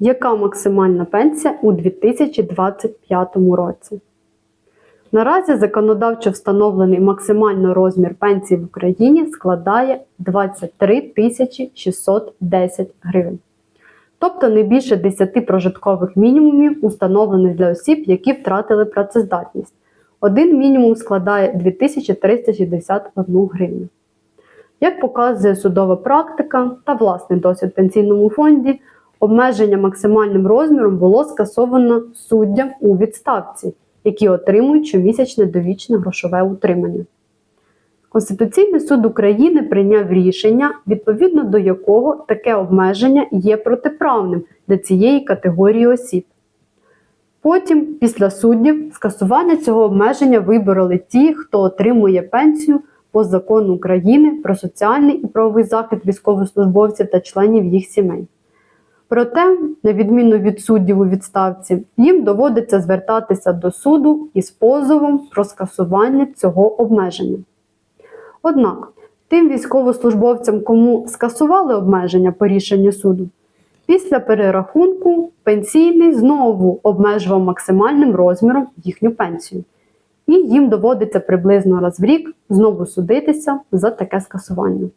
Яка максимальна пенсія у 2025 році? Наразі законодавчо встановлений максимальний розмір пенсії в Україні складає 23 тисячі 610 гривень. Тобто не більше 10 прожиткових мінімумів, установлених для осіб, які втратили працездатність. Один мінімум складає 2361 гривню. Як показує судова практика та власний досвід пенсійному фонді, обмеження максимальним розміром було скасовано суддям у відставці, які отримують щомісячне довічне грошове утримання. Конституційний суд України прийняв рішення, відповідно до якого таке обмеження є протиправним для цієї категорії осіб. Потім, після суддів, скасування цього обмеження вибороли ті, хто отримує пенсію по закону України про соціальний і правовий захист військовослужбовців та членів їх сімей. Проте, на відміну від суддів у відставці, їм доводиться звертатися до суду із позовом про скасування цього обмеження. Однак, тим військовослужбовцям, кому скасували обмеження по рішенню суду, після перерахунку пенсійний знову обмежував максимальним розміром їхню пенсію. І їм доводиться приблизно раз в рік знову судитися за таке скасування.